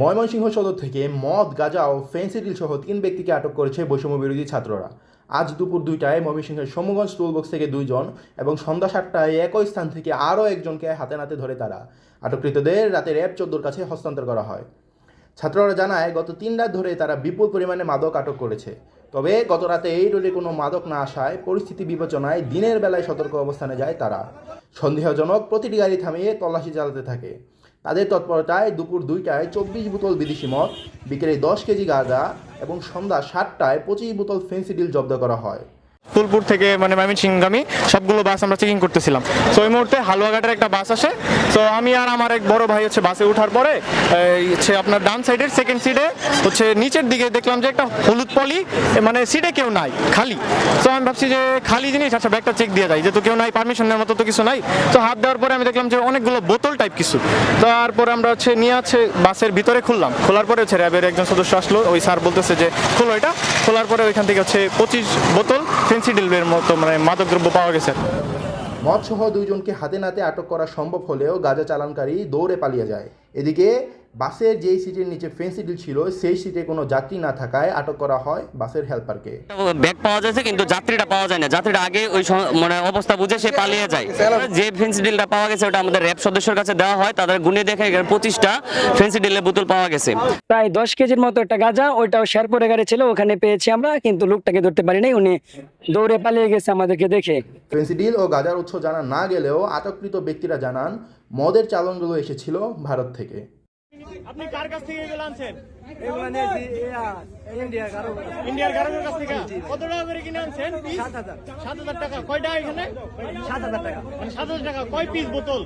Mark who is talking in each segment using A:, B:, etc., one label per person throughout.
A: ময়মনসিংহ সদর থেকে মদ, গাঁজা ও ফেন্সিডিল সহ তিন ব্যক্তিকে আটক করেছে বৈষম্য বিরোধী ছাত্ররা। আজ দুপুর দুইটায় ময়মনসিংহের সমগঞ্জ টুলবক্স থেকে দুইজন এবং সন্ধ্যা সাতটায় একই স্থান থেকে আরও একজনকে হাতে নাতে ধরে তারা। আটককৃতদের রাতে র্যাব চোদ্দোর কাছে হস্তান্তর করা হয়। ছাত্ররা জানায়, গত তিন রাত ধরে তারা বিপুল পরিমাণে মাদক আটক করেছে। তবে গত রাতে এই রোডে কোনো মাদক না আসায় পরিস্থিতি বিবেচনায় দিনের বেলায় সতর্ক অবস্থানে যায় তারা। সন্দেহজনক প্রতিটি গাড়ি থামিয়ে তল্লাশি চালাতে থাকে। তাদের তৎপরতায় দুপুর দুইটায় চব্বিশ বোতল বিদেশি মদ, বিকেলে দশ কেজি গাঁজা এবং সন্ধ্যা সাতটায় পঁচিশ বোতল ফেন্সিডিল জব্দ করা হয়।
B: ফুলপুর থেকে মানে ময়মনসিংহগামী, সবগুলো বাস আমরা চেকিং করতেছিলাম। তো ওই মুহূর্তে হালুয়াঘাটের একটা বাস আসে। তো আমি আর আমার এক বড় ভাই হচ্ছে বাসে ওঠার পরে হচ্ছে আপনার ডান সাইডের সেকেন্ড সিটে হচ্ছে নিচের দিকে দেখলাম যে একটা হলুদ পলি মানে সিটে কেউ নাই, খালি। তো আমি ভাবছি যে খালি জিনিস আচ্ছা ব্যাগটা চেক দিয়ে যাই, যেহেতু কেউ নাই পারমিশনের মতো তো কিছু নাই। তো হাত দেওয়ার পরে আমি দেখলাম যে অনেকগুলো বোতল টাইপ কিছু। তারপরে আমরা হচ্ছে নিয়ে আছে বাসের ভিতরে খুললাম। খোলার পরে হচ্ছে র্যাবের একজন সদস্য আসলো, ওই স্যার বলতেছে যে, খোলো এটা। খোলার পরে ওইখান থেকে হচ্ছে পঁচিশ বোতল ফেন্সিডিলের মতো মানে মাদকদ্রব্য পাওয়া গেছে।
A: মদসহ দুইজনকে হাতে নাতে আটক করা সম্ভব হলেও গাজা চালানকারী দৌড়ে পালিয়ে যায়। এদিকে বাসের যেই সিটের নিচে ফেন্সিডিল ছিল সেই সিটে কোনো যাত্রী না থাকায় আটক করা হয় বাসের হেল্পারকে
C: ব্যাগ পাওয়া যাচ্ছে কিন্তু যাত্রীটা পাওয়া যায় না। যাত্রীটা আগে ওই মানে অবস্থা বুঝে সে পালিয়ে যায়। যে ফেন্সি ডিলটা পাওয়া গেছে ওটা আমাদের র্যাব সদস্যের কাছে দেওয়া হয় তাদের গুনে দেখে এখানে পঁচিশটা ফেন্সি ডিলের বোতল পাওয়া গেছে।
D: প্রায় দশ কেজির মতো একটা গাঁজা ওইটাও শেরপুরে গাড়ি ছিল ওখানে পেয়েছি আমরা কিন্তু লোকটাকে ধরতে পারি নাই উনি দৌড়ে পালিয়ে গেছে আমাদেরকে দেখে।
A: ফেন্সিডিল ও গাঁজার উৎস জানা না গেলেও আটককৃত ব্যক্তিরা জানান মদের চালানগুলো এসেছিল ভারত থেকে।
B: আপনি কার কাছ থেকে এগুলো আনছেন?
E: এগুলো নিয়েছি ইন্ডিয়ার
B: গার্মেন্টের কাছ থেকে। কত টাকা করে কিনে আনছেন?
E: সাত হাজার।
B: সাত হাজার টাকা। কয়টা এখানে?
E: সাত হাজার টাকা।
B: মানে সাত হাজার টাকা। কয় পিস বোতল?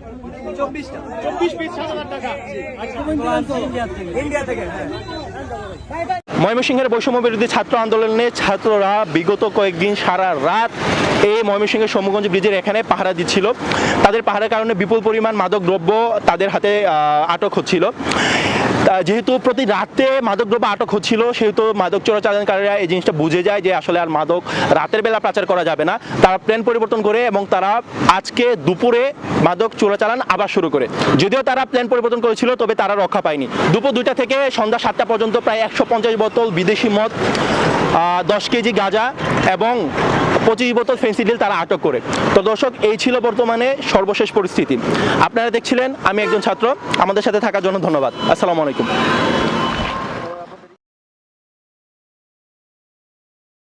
E: চব্বিশটা
B: চব্বিশ পিস সাত হাজার টাকা। আচ্ছা।
E: ইন্ডিয়া থেকে। হ্যাঁ।
F: ময়মনসিংহের বৈষম্য বিরোধী ছাত্র আন্দোলনে ছাত্ররা বিগত কয়েকদিন সারা রাত এই ময়মনসিংহের সমগঞ্জ ব্রিজের এখানে পাহারা দিচ্ছিল। তাদের পাহারার কারণে বিপুল পরিমাণ মাদক দ্রব্য তাদের হাতে আটক হচ্ছিল। যেহেতু প্রতি রাতে মাদক দ্রব্য আটক হচ্ছিল, সেহেতু মাদক চোরাচালানকারীরা এই জিনিসটা বুঝে যায় যে আসলে আর মাদক রাতের বেলা পাচার করা যাবে না। তারা প্ল্যান পরিবর্তন করে এবং তারা আজকে দুপুরে মাদক চোরাচালান আবার শুরু করে। যদিও তারা প্ল্যান পরিবর্তন করেছিল, তবে তারা রক্ষা পায়নি। দুপুর দুইটা থেকে সন্ধ্যা সাতটা পর্যন্ত প্রায় একশো পঞ্চাশ বোতল বিদেশি মদ দশ কেজি গাঁজা এবং পঁচিশ বোতল ফেন্সিডিল তারা আটক করে। তো দর্শক, এই ছিল বর্তমানে সর্বশেষ পরিস্থিতি। আপনারা দেখছিলেন, আমি একজন ছাত্র। আমাদের সাথে থাকার জন্য ধন্যবাদ। আসসালামু আলাইকুম।